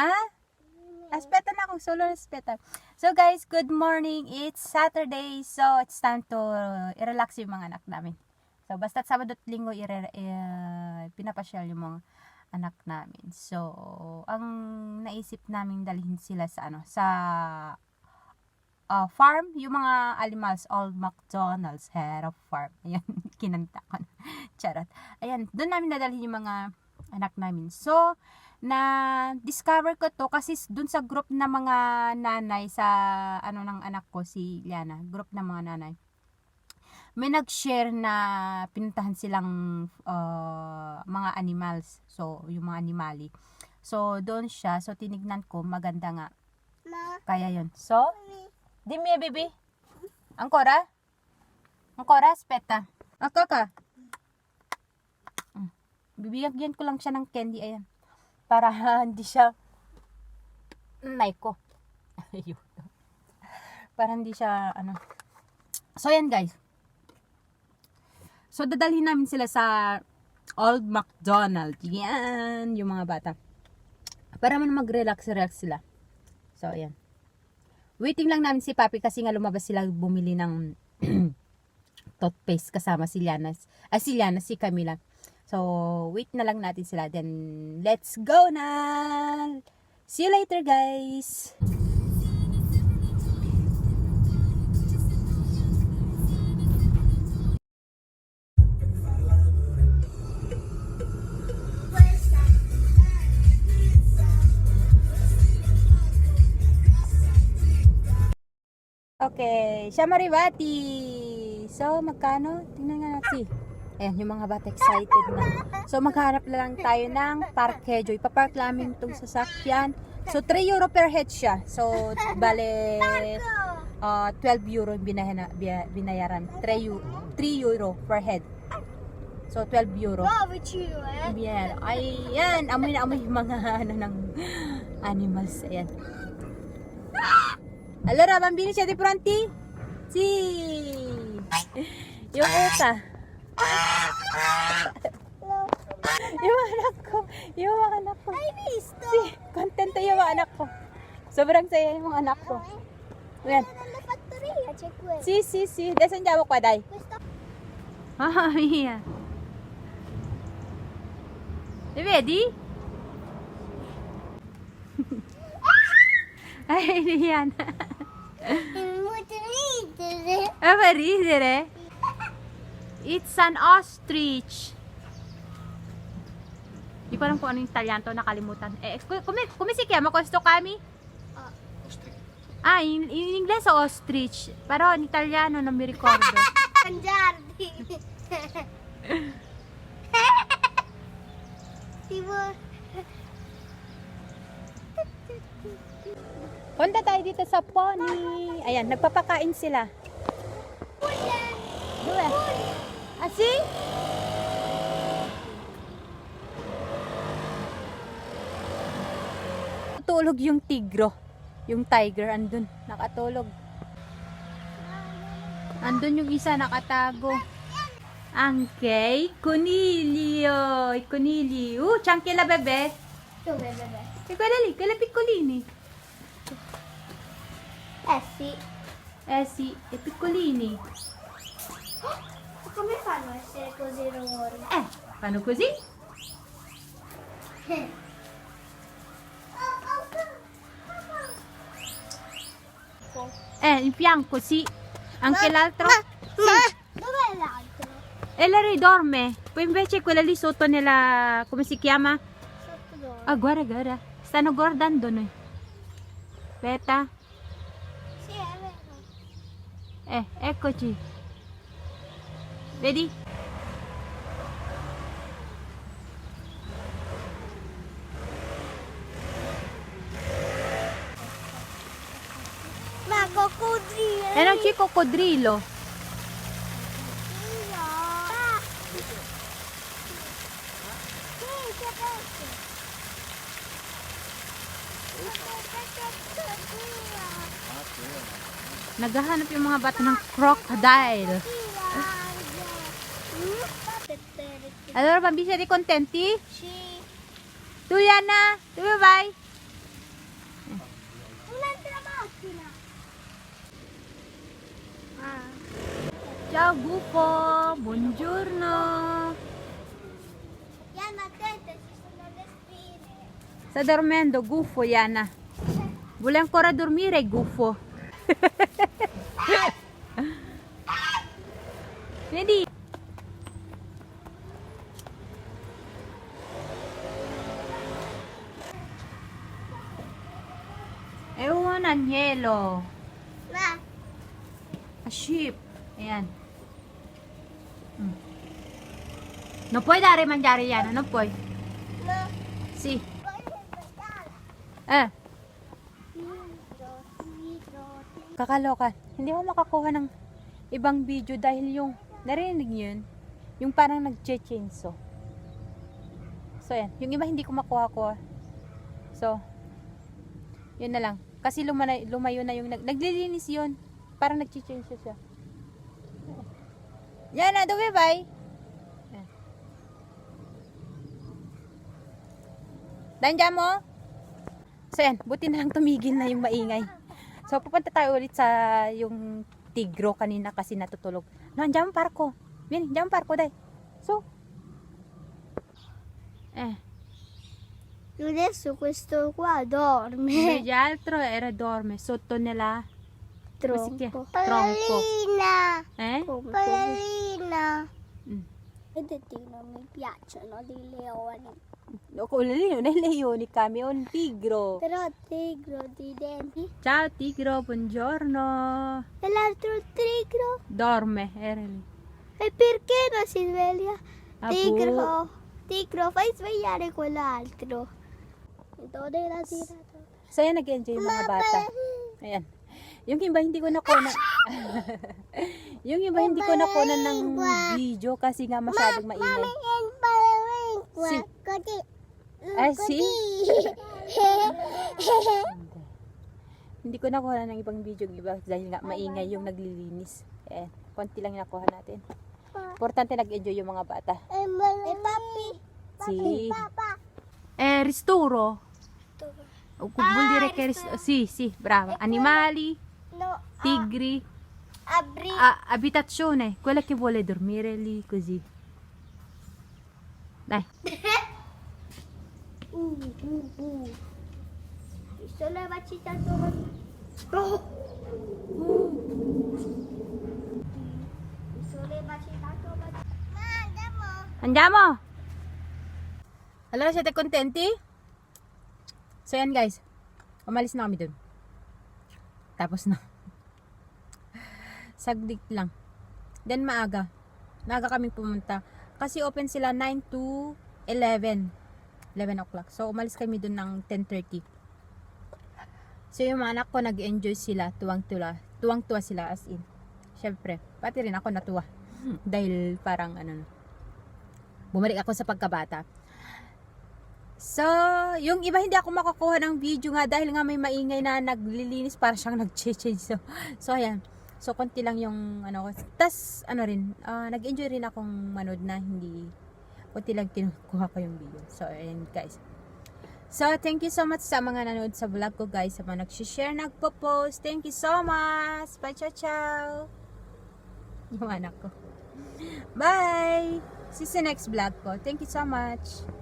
Ah? Aspeta na akong solo aspeta. So guys, good morning. It's Saturday. So it's time to i-relax yung mga anak namin. So basta Sabado at Linggo i- i- pinapasyal yung mga anak namin. So ang naisip namin dalhin sila sa ano sa uh, farm, yung mga animals, Old McDonald's head of farm. Ayan, kinanta ko na. Charot. Ayan, doon namin nadalhin yung mga anak namin. So, na discover ko to kasi dun sa group na mga nanay sa ano ng anak ko si Liana, group ng mga nanay. May nag-share na pinuntahan silang uh, mga animals. So, yung mga animali. So, doon siya. So, tinignan ko. Maganda nga. Ma, Kaya yun. So, di mi baby. Angkora? Angkora, speta. Ako ka. Mm. Bibigyan ko lang siya ng candy. Ayan. Para hindi siya nay ko. Ayun. Para hindi siya ano. So, yan guys. So, dadalhin namin sila sa Old McDonald. Yan. Yung mga bata. Para man mag-relax-relax sila. So, ayan. Waiting lang namin si Papi kasi nga lumabas sila bumili ng toothpaste kasama si Liana. Ah, si Liana, si Camila. So, wait na lang natin sila. Then, let's go na! See you later, guys! Okay, siya Maribati. So, magkano? Tingnan nga natin. Ayan, yung mga bata excited na. So, maghanap na lang tayo ng parkejo. Ipapark namin itong sasakyan. So, 3 euro per head siya. So, bale, uh, 12 euro yung binahina, biya- binayaran. 3 euro, 3 euro per head. So, 12 euro. eh? Ayan. Ayan. Amoy na amoy yung mga ano ng animals. Ayan. Allora, bambini siete pronti? Sì. Yung uta. yung anak ko. Yung anak ko. Hai visto? Si, contento yung anak ko. Sobrang saya yung anak ko. Ayan. C'è questo. Si, si, si. Andiamo qua, dai. Questo Mamma mia. Le vedi? Ay, Rian. è molto ridere. Ah, fa ridere. It's an ostrich. Di ko alam kung ano yung Italiano to, nakalimutan. Eh, come, come si chiama questo kami? Ah, in, in inglese ostrich. Pero in italiano non mi ricordo. Mangiarti. tipo... Punta tayo dito sa pony. Ayan, nagpapakain sila. Due. Asi? Tulog yung tigro. Yung tiger, andun. Nakatulog. Andun yung isa nakatago. Anche coniglio. I conigli. Uh, anche la bebè. Dove bebè? E quella lì, piccolini. Eh sì. Eh sì, è piccolini. Ma come fanno a essere così rumori? Eh, fanno così. Eh, in fianco, sì. Anche l'altro. Ma dov'è l'altro? E la ridorme. Poi invece quella lì sotto nella... come si chiama? Sotto dove? Ah, guarda, guarda. Stanno guardando noi. Aspetta. Sì, è vero. Eh, eccoci. Vedi? Ma coccodrillo! E non c'è coccodrillo. Ah. Naghahanap yung mga bata ng crocodile. Allora bambini siete contenti? Sì. Giuliana, dove vai? Un'altra macchina. Ah. Ciao Gufo, buongiorno. Iana, attenta, ci sono le spine. Sta dormendo Gufo, Iana. Vuole ancora dormire Gufo. Vedi? Agnello. Ma, A sheep. Ayan. Mm. Non puoi dare mangiare, Yana. Non puoi. ma, aspettare. Eh. Kakaloka. Hindi ako makakuha ng ibang video dahil yung narinig yun, yung parang nag-chainsaw. So, yan. Yung iba hindi ko makuha-kuha. So, yun na lang. Kasi lumana, lumayo na yung nag, naglilinis yun. Parang nag-chainsaw siya. Yan na, duwi, bye. Yan. Dandiyan mo? So, yan. Buti na lang tumigil na yung maingay. So, pupunta tayo ulit sa yung tigro kanina kasi natutulog. No, andiyan ang parko. Yan, andiyan ang parko, day. So, eh, Adesso questo qua dorme. invece altro era dorme sotto nella? Tronco. Pallina. eh? Pallina. Mm. Vedete, non mi piacciono dei leoni. No, kulili na leoni kami un tigro. Però tigro di denti. Ciao tigro, buongiorno. E l'altro tigro? Dorme, era lì. E perché non si sveglia? Ah, Tigro. Tigro, fai svegliare quell'altro. So, yan, nag-enjoy yung mga bata. Ayan. Yung iba hindi ko nakuha yung iba hindi ko nakuha ng video kasi nga masyadong maingay. Si. Ah, si? Hindi. Ko nakuha ng ibang video yung iba dahil nga maingay yung naglilinis. Eh, konti lang yung nakuha natin. Importante nag-enjoy yung mga bata. E papi? Si Papa. eh ristoro. Vuol dire che ris- sì, sì, brava. Animali, No, tigri, apri. ah, abitazione, quella che vuole dormire lì così. Dai. Uh, uh, uh. Sollevaci tanto. Oh. Tanto. Ma andiamo. Andiamo! Allora, siete contenti? So, yan guys. Umalis na kami dun. Tapos na. Saglit lang. Then, maaga. Maaga kami pumunta. Kasi open sila 9 to 11. 11 o'clock. So, umalis kami dun ng 10.30. So, yung mga anak ko, nag-enjoy sila. Tuwang-tuwa. Tuwang-tuwa sila as in. Siyempre, pati rin ako natuwa. Dahil parang ano, bumalik ako sa pagkabata. So, yung iba hindi ako makakuha ng video nga dahil nga may maingay na naglilinis para siyang nag-change. So, so ayan. So, konti lang yung ano ko. Tas, ano rin, ah, nag-enjoy rin akong manood na hindi, konti lang kinukuha ko yung video. So, ayan guys. So, thank you so much sa mga nanood sa vlog ko guys. Sa mga nag-share, nagpo-post. Thank you so much. Bye, ciao, ciao. Yung anak ko. Bye! See you next vlog ko. Thank you so much.